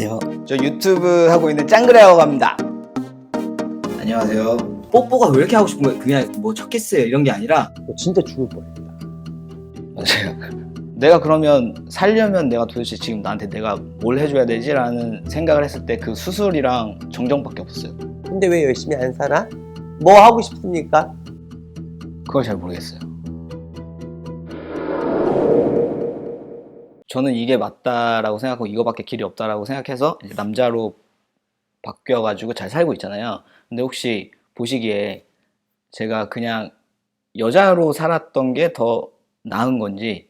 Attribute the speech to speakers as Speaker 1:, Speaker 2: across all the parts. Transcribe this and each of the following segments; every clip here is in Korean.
Speaker 1: 안녕하세요. 저 유튜브 하고 있는 짱그레라고 합니다. 안녕하세요. 뽀뽀가 왜 이렇게 하고 싶은 거예요? 그냥 뭐 첫 키스예요 이런 게 아니라
Speaker 2: 너 진짜 죽을 뻔했다.
Speaker 1: 맞아요. 내가 그러면 살려면 내가 도대체 지금 나한테 내가 뭘 해줘야 되지라는 생각을 했을 때 그 수술이랑 정정밖에 없었어요.
Speaker 2: 근데 왜 열심히 안 살아? 뭐 하고 싶습니까?
Speaker 1: 그걸 잘 모르겠어요. 저는 이게 맞다라고 생각하고 이거밖에 길이 없다라고 생각해서 이제 남자로 바뀌어가지고 잘 살고 있잖아요. 근데 혹시 보시기에 제가 그냥 여자로 살았던 게 더 나은 건지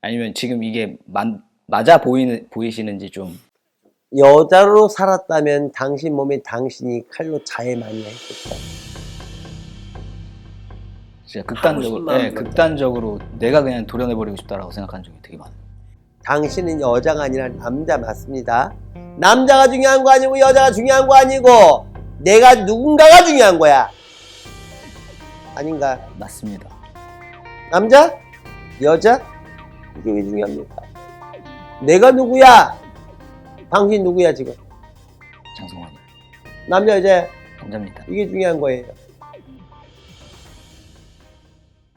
Speaker 1: 아니면 지금 이게 만- 맞아 보이는 보이시는지 좀
Speaker 2: 여자로 살았다면 당신 몸에 당신이 칼로 자해 많이 했겠다.
Speaker 1: 진짜 극단적으로 네,
Speaker 2: 들어요.
Speaker 1: 극단적으로 내가 그냥 도려내버리고 싶다라고 생각한 적이 되게 많아요.
Speaker 2: 당신은 여자가 아니라 남자 맞습니다. 남자가 중요한 거 아니고 여자가 중요한 거 아니고 내가 누군가가 중요한 거야. 아닌가?
Speaker 1: 맞습니다.
Speaker 2: 남자? 여자? 이게 왜 중요합니까? 내가 누구야? 당신 누구야 지금?
Speaker 1: 장성환이
Speaker 2: 남자 여자
Speaker 1: 남자입니다.
Speaker 2: 이게 중요한 거예요.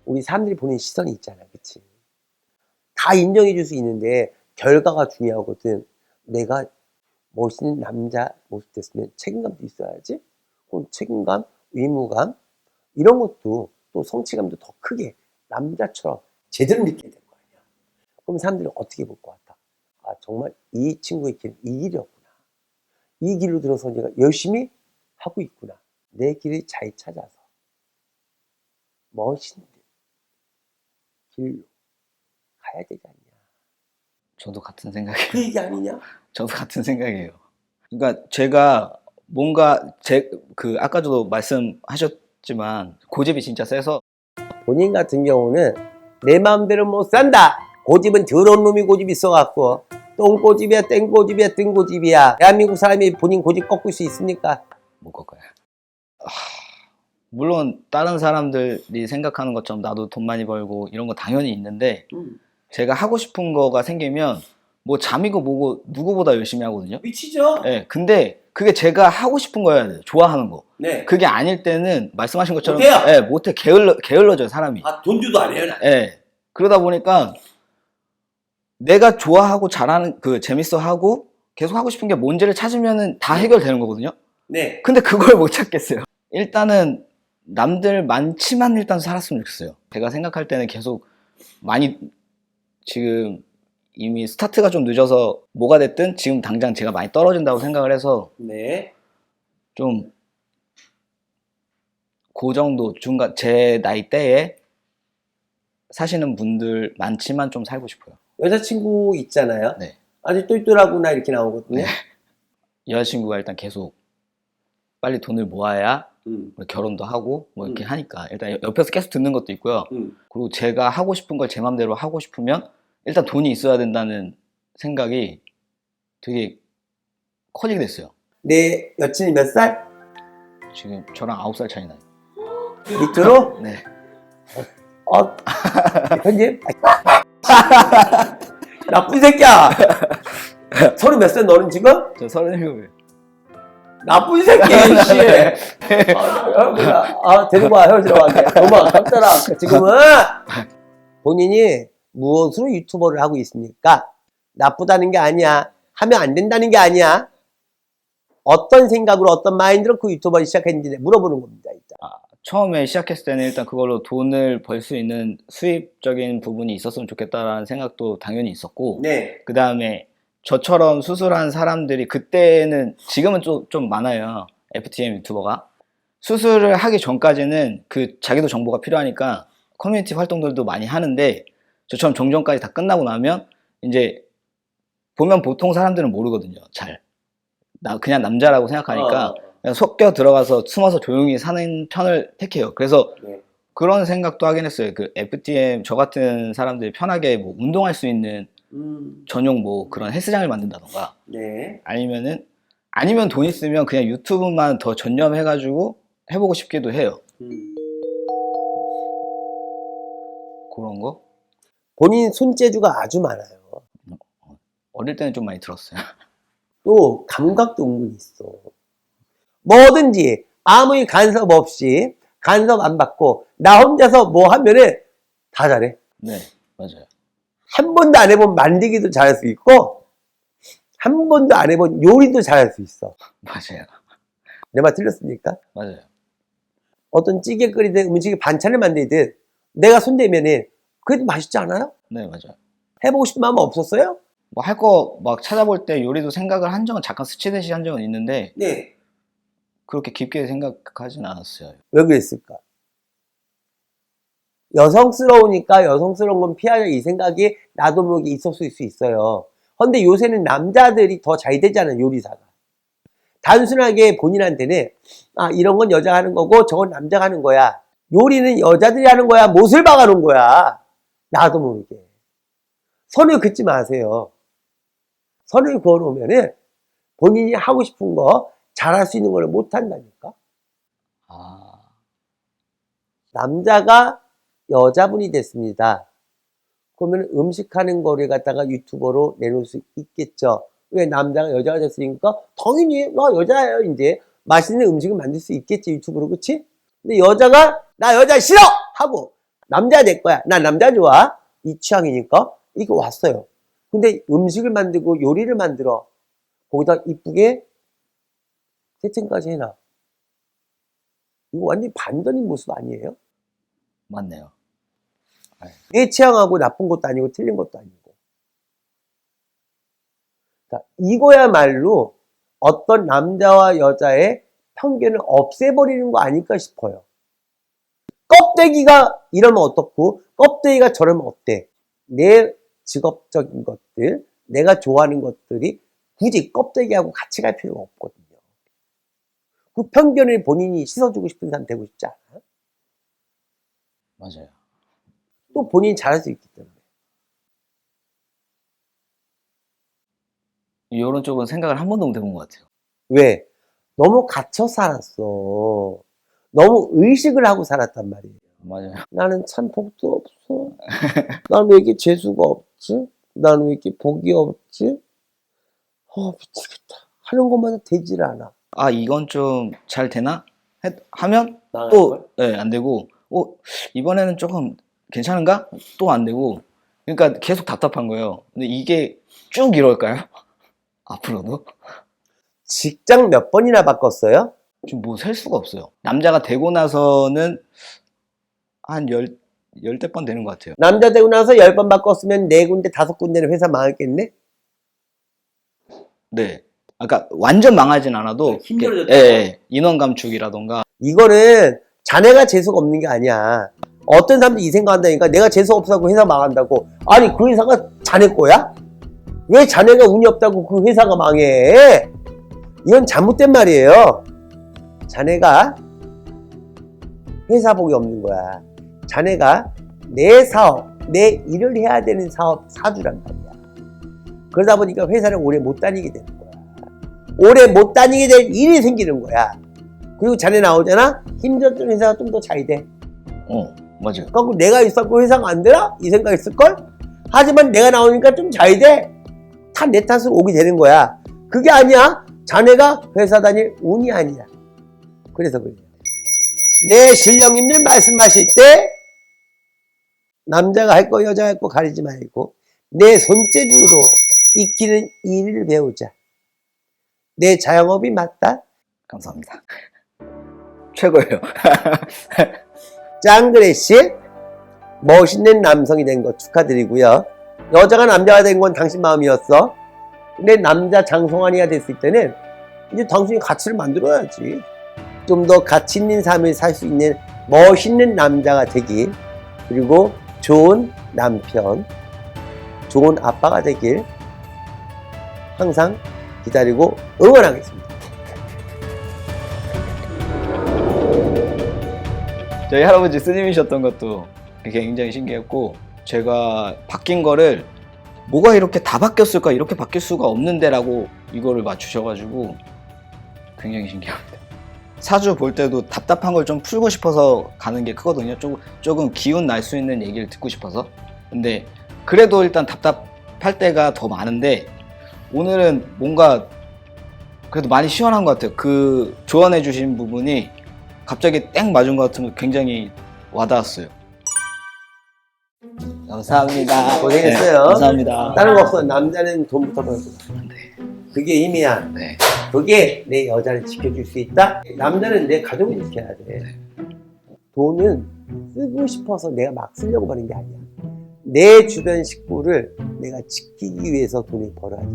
Speaker 2: 우리 사람들이 보는 시선이 있잖아, 그치? 다 인정해 줄 수 있는데 결과가 중요하거든. 내가 멋있는 남자 모습 됐으면 책임감도 있어야지. 그럼 책임감, 의무감 이런 것도 또 성취감도 더 크게 남자처럼 제대로 느끼게 될 거 아니야. 그럼 사람들이 어떻게 볼 것 같아? 아 정말 이 친구의 길은 이 길이었구나. 이 길로 들어서 내가 열심히 하고 있구나. 내 길을 잘 찾아서 멋있는 길로 가야 되지 않냐.
Speaker 1: 저도 같은 생각이에요.
Speaker 2: 그 얘기 아니냐?
Speaker 1: 저도 같은 생각이에요. 그러니까 제가 뭔가 제 그 아까도 말씀하셨지만 고집이 진짜 세서
Speaker 2: 본인 같은 경우는 내 마음대로 못 산다. 고집은 더러운 놈이 고집 있어갖고 똥고집이야 땡고집이야 뜬고집이야 대한민국 사람이 본인 고집 꺾을 수 있습니까?
Speaker 1: 못 꺾어요. 하, 물론 다른 사람들이 생각하는 것처럼 나도 돈 많이 벌고 이런 거 당연히 있는데 제가 하고 싶은 거가 생기면 뭐 잠이고 뭐고 누구보다 열심히 하거든요.
Speaker 2: 미치죠?
Speaker 1: 예, 근데 그게 제가 하고 싶은 거여야 돼요. 좋아하는 거.
Speaker 2: 네.
Speaker 1: 그게 아닐 때는 말씀하신 것처럼
Speaker 2: 못해요.
Speaker 1: 예, 못해 게을러 게을러져요 사람이.
Speaker 2: 아 돈 주도 안 해요. 나.
Speaker 1: 예. 그러다 보니까 내가 좋아하고 잘하는 그 재밌어 하고 계속 하고 싶은 게 뭔지를 찾으면은 다 해결되는 거거든요.
Speaker 2: 네.
Speaker 1: 근데 그걸 못 찾겠어요. 일단은 남들 많지만 일단 살았으면 좋겠어요. 제가 생각할 때는 계속 많이 지금 이미 스타트가 좀 늦어서 뭐가 됐든 지금 당장 제가 많이 떨어진다고 생각을 해서
Speaker 2: 네.
Speaker 1: 좀 그 정도 중간 제 나이 때에 사시는 분들 많지만 좀 살고 싶어요.
Speaker 2: 여자친구 있잖아요.
Speaker 1: 네.
Speaker 2: 아주 똘똘하구나 이렇게 나오거든요.
Speaker 1: 네. 여자친구가 일단 계속 빨리 돈을 모아야
Speaker 2: 음,
Speaker 1: 뭐 결혼도 하고 뭐 이렇게
Speaker 2: 음.
Speaker 1: 하니까 일단 옆에서 계속 듣는 것도 있고요.
Speaker 2: 음.
Speaker 1: 그리고 제가 하고 싶은 걸제 맘대로 하고 싶으면 일단 돈이 있어야 된다는 생각이 되게 커지게 됐어요.
Speaker 2: 내 여친이 몇 살?
Speaker 1: 지금 저랑 9살 차이 나요.
Speaker 2: 밑으로?
Speaker 1: 네.
Speaker 2: 어, 편집? 나쁜 새끼야! 서른 몇 살 너는 지금?
Speaker 1: 저 37이에요.
Speaker 2: 나쁜 새끼, 씨! 아, 아, 아, 데리고 와, 헤어지러 가게. 너무 아깝잖아. 지금은 본인이 무엇으로 유튜버를 하고 있습니까? 나쁘다는 게 아니야. 하면 안 된다는 게 아니야. 어떤 생각으로, 어떤 마인드로 그 유튜버를 시작했는지 물어보는 겁니다, 일단.
Speaker 1: 처음에 시작했을 때는 일단 그걸로 돈을 벌 수 있는 수입적인 부분이 있었으면 좋겠다라는 생각도 당연히 있었고
Speaker 2: 네.
Speaker 1: 그 다음에 저처럼 수술한 사람들이 그때는 지금은 좀, 좀 많아요 FTM 유튜버가. 수술을 하기 전까지는 그 자기도 정보가 필요하니까 커뮤니티 활동들도 많이 하는데 저처럼 종전까지 다 끝나고 나면 이제 보면 보통 사람들은 모르거든요 잘. 나 그냥 남자라고 생각하니까
Speaker 2: 어,
Speaker 1: 그냥 섞여 들어가서 숨어서 조용히 사는 편을 택해요. 그래서
Speaker 2: 네.
Speaker 1: 그런 생각도 하긴 했어요. 그 FTM 저 같은 사람들이 편하게 뭐 운동할 수 있는
Speaker 2: 음,
Speaker 1: 전용 뭐 그런 헬스장을 만든다던가
Speaker 2: 네.
Speaker 1: 아니면은 아니면 돈 있으면 그냥 유튜브만 더 전념해가지고 해보고 싶기도 해요.
Speaker 2: 음.
Speaker 1: 그런 거
Speaker 2: 본인 손재주가 아주 많아요.
Speaker 1: 어릴 때는 좀 많이 들었어요.
Speaker 2: 또 감각도 은근히 있어. 뭐든지 아무리 간섭 없이 간섭 안 받고 나 혼자서 뭐 하면은 다 잘해.
Speaker 1: 네, 맞아요.
Speaker 2: 한 번도 안 해본 만들기도 잘할 수 있고 한 번도 안 해본 요리도 잘할 수 있어.
Speaker 1: 맞아요.
Speaker 2: 내 말 틀렸습니까?
Speaker 1: 맞아요.
Speaker 2: 어떤 찌개 끓이든 음식에 반찬을 만들든 내가 손대면은 그래도 맛있지 않아요?
Speaker 1: 네, 맞아요.
Speaker 2: 해보고 싶은 마음 없었어요?
Speaker 1: 뭐 할 거 막 찾아볼 때 요리도 생각을 한 적은 잠깐 스치듯이 한 적은 있는데
Speaker 2: 네.
Speaker 1: 그렇게 깊게 생각하진 않았어요.
Speaker 2: 왜 그랬을까? 여성스러우니까 여성스러운 건 피하자 이 생각이 나도 모르게 있었을 수 있어요. 근데 요새는 남자들이 더 잘 되잖아요, 요리사가. 단순하게 본인한테는, 아, 이런 건 여자가 하는 거고, 저건 남자가 하는 거야. 요리는 여자들이 하는 거야, 못을 박아놓은 거야. 나도 모르게. 선을 긋지 마세요. 선을 그어놓으면은 본인이 하고 싶은 거, 잘할 수 있는 걸 못한다니까?
Speaker 1: 아,
Speaker 2: 남자가 여자분이 됐습니다. 그러면 음식하는 거를 갖다가 유튜버로 내놓을 수 있겠죠. 왜 남자가 여자가 됐으니까 당연히 나 여자예요 이제 맛있는 음식을 만들 수 있겠지 유튜브로 그치? 근데 여자가 나 여자 싫어 하고 남자 내 거야 나 남자 좋아 이 취향이니까 이거 왔어요. 근데 음식을 만들고 요리를 만들어 거기다 이쁘게 세팅까지 해놔. 이거 완전 반전인 모습 아니에요?
Speaker 1: 맞네요.
Speaker 2: 내 취향하고 나쁜 것도 아니고 틀린 것도 아니고. 자, 이거야말로 어떤 남자와 여자의 편견을 없애버리는 거 아닐까 싶어요. 껍데기가 이러면 어떻고, 껍데기가 저러면 어때? 내 직업적인 것들, 내가 좋아하는 것들이 굳이 껍데기하고 같이 갈 필요가 없거든요. 그 편견을 본인이 씻어주고 싶은 사람 되고 싶지 않아?
Speaker 1: 맞아요.
Speaker 2: 또 본인이 잘할 수 있기 때문에.
Speaker 1: 이런 쪽은 생각을 한 번도 못 해본 것 같아요.
Speaker 2: 왜? 너무 갇혀 살았어. 너무 의식을 하고 살았단 말이에요.
Speaker 1: 맞아요.
Speaker 2: 나는 참 복도 없어. 난왜 이렇게 재수가 없지? 난왜 이렇게 복이 없지? 어, 미치겠다. 하는 것마다 되질 않아.
Speaker 1: 아, 이건 좀 잘 되나? 했- 하면 또,
Speaker 2: 걸?
Speaker 1: 예, 안 되고, 어, 이번에는 조금 괜찮은가? 또 안 되고. 그러니까 계속 답답한 거예요. 근데 이게 쭉 이럴까요? 앞으로도?
Speaker 2: 직장 몇 번이나 바꿨어요?
Speaker 1: 지금 뭐 셀 수가 없어요. 남자가 되고 나서는 한 열, 열대 번 되는 것 같아요.
Speaker 2: 남자 되고 나서 열 번 바꿨으면 네 군데, 다섯 군데는 회사 망했겠네?
Speaker 1: 네. 아까 완전 망하진 않아도
Speaker 2: 힘들어졌다.
Speaker 1: 예, 예. 인원 감축이라던가
Speaker 2: 이거는 자네가 재수가 없는 게 아니야. 어떤 사람들이 이 생각한다니까 내가 재수 없어서 회사 망한다고. 아니 그 회사가 자네 거야? 왜 자네가 운이 없다고 그 회사가 망해? 이건 잘못된 말이에요. 자네가 회사 복이 없는 거야. 자네가 내 사업, 내 일을 해야 되는 사업 사주란 말이야. 그러다 보니까 회사를 오래 못 다니게 되는 거야. 오래 못 다니게 될 일이 생기는 거야. 그리고 자네 나오잖아? 힘들었던 회사가 좀 더 잘 돼.
Speaker 1: 어, 맞아요.
Speaker 2: 그럼 내가 있었고 회사가 안 되나? 이 생각 있을걸? 하지만 내가 나오니까 좀 잘 돼. 다 내 탓으로 오게 되는 거야. 그게 아니야. 자네가 회사 다닐 운이 아니야. 그래서 그래요. 내 신령님들 말씀하실 때 남자가 할 거 여자가 할 거 가리지 말고 내 손재주로 익히는 일을 배우자. 내 자영업이 맞다.
Speaker 1: 감사합니다. 최고예요.
Speaker 2: 짱그레 씨 멋있는 남성이 된 거 축하드리고요. 여자가 남자가 된 건 당신 마음이었어. 근데 남자 장성환이가 됐을 때는 이제 당신이 가치를 만들어야지. 좀 더 가치 있는 삶을 살 수 있는 멋있는 남자가 되길 그리고 좋은 남편, 좋은 아빠가 되길 항상 기다리고 응원하겠습니다.
Speaker 1: 저희 할아버지 스님이셨던 것도 굉장히 신기했고 제가 바뀐 거를 뭐가 이렇게 다 바뀌었을까 이렇게 바뀔 수가 없는데라고 이거를 맞추셔가지고 굉장히 신기합니다. 사주 볼 때도 답답한 걸 좀 풀고 싶어서 가는 게 크거든요. 조금, 조금 기운 날 수 있는 얘기를 듣고 싶어서. 근데 그래도 일단 답답할 때가 더 많은데 오늘은 뭔가 그래도 많이 시원한 것 같아요. 그 조언해 주신 부분이 갑자기 땡 맞은 것 같으면 굉장히 와닿았어요. 감사합니다.
Speaker 2: 고생했어요.
Speaker 1: 네, 감사합니다.
Speaker 2: 다른 거 없어. 남자는 돈부터 벌고. 그게 힘이야.
Speaker 1: 네.
Speaker 2: 그게 내 여자를 지켜줄 수 있다. 남자는 내 가족을 지켜야 돼. 돈은 쓰고 싶어서 내가 막 쓰려고 버는 게 아니야. 내 주변 식구를 내가 지키기 위해서 돈을 벌어야 돼.